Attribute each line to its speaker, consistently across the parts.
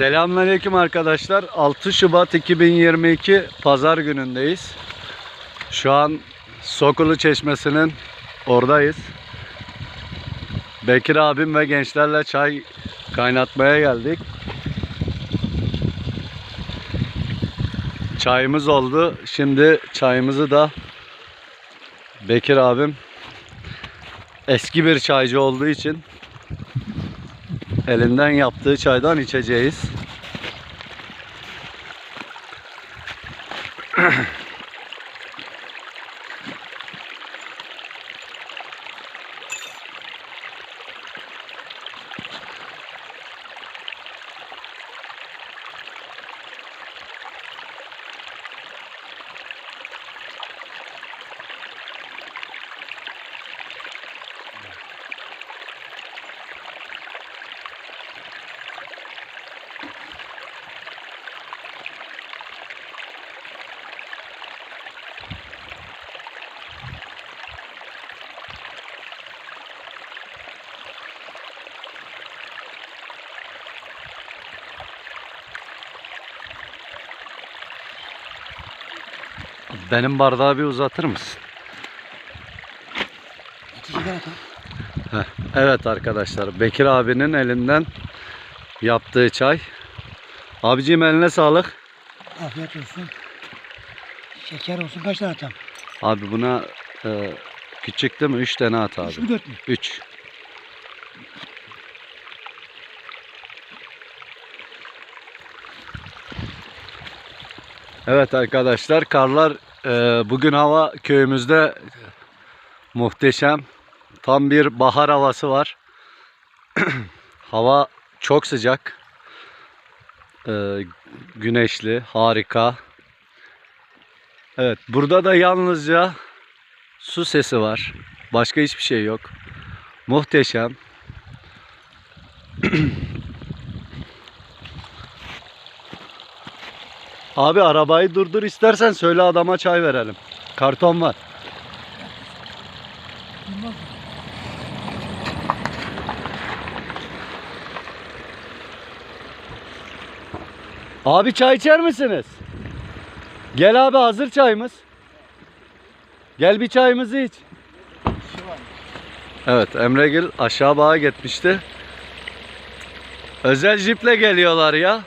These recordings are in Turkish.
Speaker 1: Selamünaleyküm arkadaşlar. 6 Şubat 2022 Pazar günündeyiz. Şu an Sokulu Çeşmesi'nin oradayız. Bekir abim ve gençlerle çay kaynatmaya geldik. Çayımız oldu. Şimdi çayımızı da Bekir abim eski bir çaycı olduğu için elinden yaptığı çaydan içeceğiz. Benim bardağı bir uzatır mısın? Heh, Evet arkadaşlar Bekir abinin elinden yaptığı çay. Abiciğim eline sağlık.
Speaker 2: Afiyet olsun. Şeker olsun. Kaç tane atam?
Speaker 1: Abi buna e, küçük değil mi? 3 tane at abi.
Speaker 2: mü dört mü?
Speaker 1: 3. Evet arkadaşlar karlar e, bugün hava köyümüzde muhteşem. Tam bir bahar havası var. hava çok sıcak. E, güneşli, harika. Evet burada da yalnızca su sesi var. Başka hiçbir şey yok. Muhteşem. Abi arabayı durdur istersen söyle adama çay verelim. Karton var. Abi çay içer misiniz? Gel abi hazır çayımız. Gel bir çayımızı iç. Evet Emregil aşağı bağa gitmişti. Özel jiple geliyorlar ya.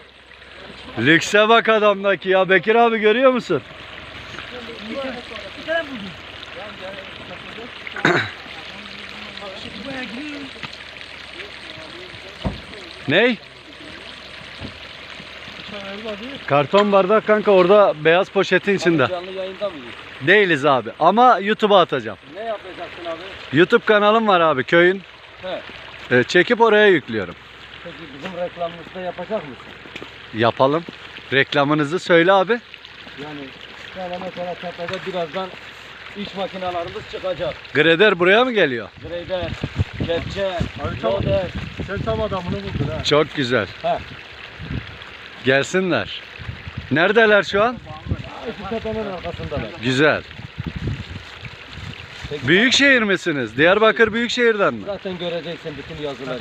Speaker 1: Lükse bak adamdaki ya. Bekir abi görüyor musun? Ney? Karton bardak kanka orada beyaz poşetin içinde.
Speaker 3: Canlı yayında mıyız?
Speaker 1: Değiliz abi ama YouTube'a atacağım.
Speaker 3: Ne yapacaksın abi?
Speaker 1: YouTube kanalım var abi köyün.
Speaker 3: He.
Speaker 1: Ee, çekip oraya yüklüyorum.
Speaker 3: Peki bizim reklamımızda yapacak mısın?
Speaker 1: Yapalım. Reklamınızı söyle abi.
Speaker 3: Yani mesela tepede birazdan iş makinalarımız çıkacak.
Speaker 1: Grader buraya mı geliyor?
Speaker 3: Grader, kepçe, loader.
Speaker 4: Sen tam adamını buldun ha.
Speaker 1: Çok güzel.
Speaker 3: He.
Speaker 1: Gelsinler. Neredeler şu an?
Speaker 3: Şu tepenin arkasındalar.
Speaker 1: Güzel.
Speaker 3: Peki,
Speaker 1: Büyükşehir misiniz? Diyarbakır Büyükşehir'den mi?
Speaker 3: Zaten göreceksin bütün yazıları.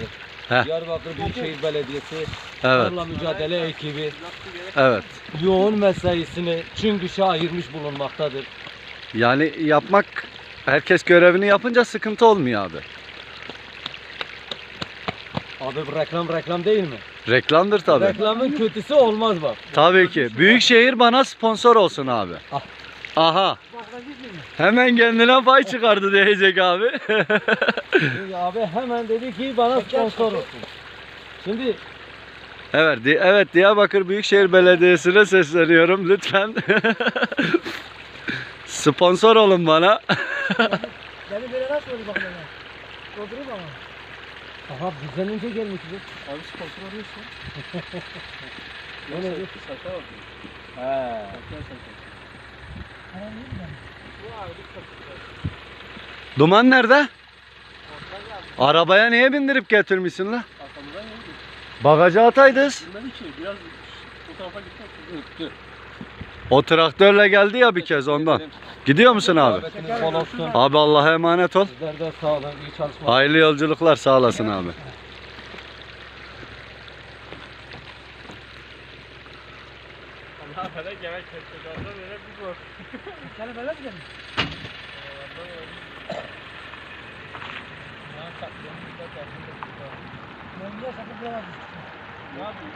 Speaker 1: Heh.
Speaker 3: Diyarbakır Büyükşehir Belediyesi,
Speaker 1: Evet.
Speaker 3: Tarla Mücadele Ekibi
Speaker 1: Evet.
Speaker 3: yoğun mesaisini Çıngış'a ayırmış bulunmaktadır.
Speaker 1: Yani yapmak herkes görevini yapınca sıkıntı olmuyor abi.
Speaker 3: Abi bu reklam reklam değil mi?
Speaker 1: Reklamdır tabii.
Speaker 3: Reklamın kötüsü olmaz bak.
Speaker 1: Tabii ki. Büyükşehir bana sponsor olsun abi.
Speaker 3: Ah.
Speaker 1: Aha. Hemen kendine pay çıkardı diyecek abi.
Speaker 3: Abi hemen dedi ki bana sponsor olsun. Şimdi
Speaker 1: evet, di- evet Diyarbakır Büyükşehir Belediyesi'ne sesleniyorum lütfen. sponsor olun bana.
Speaker 2: Beni böyle nasıl bakalım ya? Doldurayım ama.
Speaker 3: aha bizden önce gelmişiz.
Speaker 4: Abi sponsor arıyorsun.
Speaker 3: O ne?
Speaker 4: Şaka bak.
Speaker 3: He.
Speaker 1: Duman nerede? Arabaya niye bindirip getirmişsin la? Bagaja ataydız.
Speaker 4: Bilmedi ki biraz o tarafa gitmek
Speaker 3: Öttü.
Speaker 1: O traktörle geldi ya bir kez ondan. Gidiyor musun abi?
Speaker 3: Davetiniz bol olsun.
Speaker 1: Abi Allah'a emanet ol.
Speaker 3: Sizler de sağ olun. iyi çalışmalar.
Speaker 1: Hayırlı yolculuklar sağ olasın abi.
Speaker 4: Allah böyle yemek bir
Speaker 2: böyle mi gelmiş? De sakın bulamazsın.
Speaker 3: Ne yapayım?